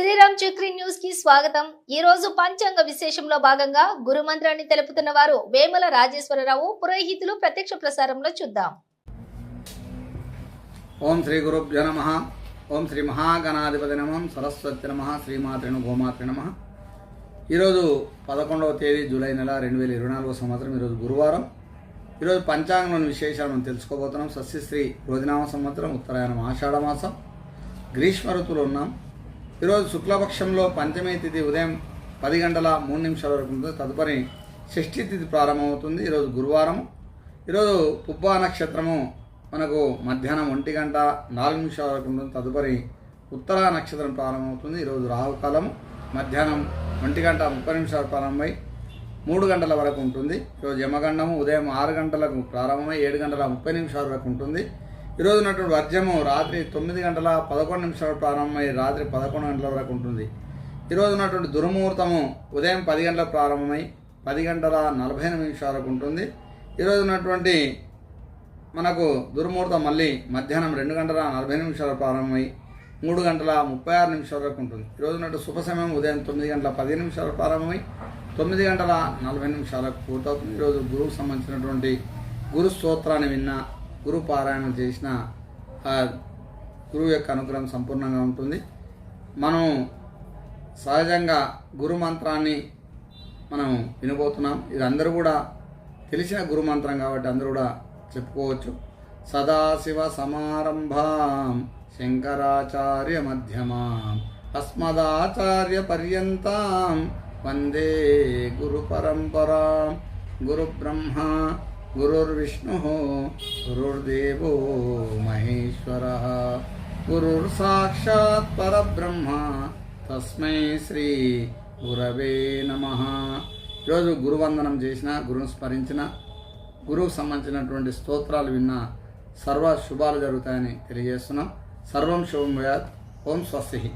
శ్రీరామ్ చక్రి న్యూస్కి స్వాగతం. ఈ రోజు పంచాంగ విశేషంలో భాగంగా గురు మంత్రాన్ని తెలుపుతున్న వారు వేముల రాజేశ్వరరావు పురోహితులు ప్రత్యక్ష ప్రసారంలో చూద్దాం. ఓం శ్రీ గురుభ్యో నమ. ఓం శ్రీ మహాగణాధిపతి నమం. సరస్వతి నమ. శ్రీమాత్రిను గోమాత్రి నమ. ఈరోజు పదకొండవ తేదీ జూలై నెల రెండు వేల ఇరవై నాలుగో సంవత్సరం ఈరోజు గురువారం. ఈరోజు పంచాంగంలోని విశేషాలు మనం తెలుసుకోబోతున్నాం. సస్యశ్రీ రోజునామ సంవత్సరం ఉత్తరాయణం ఆషాఢ మాసం. గ్రీష్మ ఋతువులో ఉన్నాం. ఈరోజు శుక్లపక్షంలో పంచమి తిథి ఉదయం పది గంటల మూడు నిమిషాల వరకు ఉంటుంది. తదుపరి షష్ఠి తిథి ప్రారంభమవుతుంది. ఈరోజు గురువారం. ఈరోజు పుబ్బా నక్షత్రము మనకు మధ్యాహ్నం ఒంటి గంట నాలుగు నిమిషాల వరకు ఉంటుంది. తదుపరి ఉత్తర నక్షత్రం ప్రారంభమవుతుంది. ఈరోజు రాహుకాలం మధ్యాహ్నం ఒంటి గంట ముప్పై నిమిషాలు ప్రారంభమై మూడు గంటల వరకు ఉంటుంది. ఈరోజు యమగండము ఉదయం ఆరు గంటలకు ప్రారంభమై ఏడు గంటల ముప్పై నిమిషాల వరకు ఉంటుంది. ఈరోజు ఉన్నటువంటి వర్జము రాత్రి తొమ్మిది గంటల పదకొండు నిమిషాలు ప్రారంభమై రాత్రి పదకొండు గంటల వరకు ఉంటుంది. ఈరోజు ఉన్నటువంటి దుర్ముహూర్తము ఉదయం పది గంటల ప్రారంభమై పది గంటల నలభై ఎనిమిది నిమిషాల వరకు ఉంటుంది. ఈరోజు ఉన్నటువంటి మనకు దుర్ముహూర్తం మళ్ళీ మధ్యాహ్నం రెండు గంటల నలభై నిమిషాలు ప్రారంభమై మూడు గంటల ముప్పై ఆరు నిమిషాల వరకు ఉంటుంది. ఈరోజు ఉన్నట్టు శుభ సమయం ఉదయం తొమ్మిది గంటల పది నిమిషాలు ప్రారంభమై తొమ్మిది గంటల నలభై నిమిషాలకు పూర్తవుతుంది. ఈరోజు గురువుకు సంబంధించినటువంటి గురు స్తోత్రాన్ని విన్న గురు పారాయణం చేసిన ఆ గురువు యొక్క అనుగ్రహం సంపూర్ణంగా ఉంటుంది. మనం సహజంగా గురు మంత్రాన్ని మనం వినబోతున్నాం. ఇది అందరూ కూడా తెలిసిన గురు మంత్రం కాబట్టి అందరూ కూడా చెప్పుకోవచ్చు. సదాశివ సమారంభాం శంకరాచార్య మధ్యమాం అస్మదాచార్య పర్యంతం వందే గురు పరంపరాం గురు బ్రహ్మ గురుర్విష్ణు గురుర్దేవో మహేశ్వర గురుర్ సాక్షాత్ పరబ్రహ్మ తస్మై శ్రీ గురవే నమ ఈరోజు గురువందనం చేసిన గురువును స్మరించిన గురువుకు సంబంధించినటువంటి స్తోత్రాలు విన్న సర్వ శుభాలు జరుగుతాయని తెలియజేస్తున్నాం. సర్వం శుభం ఓం స్వస్తి.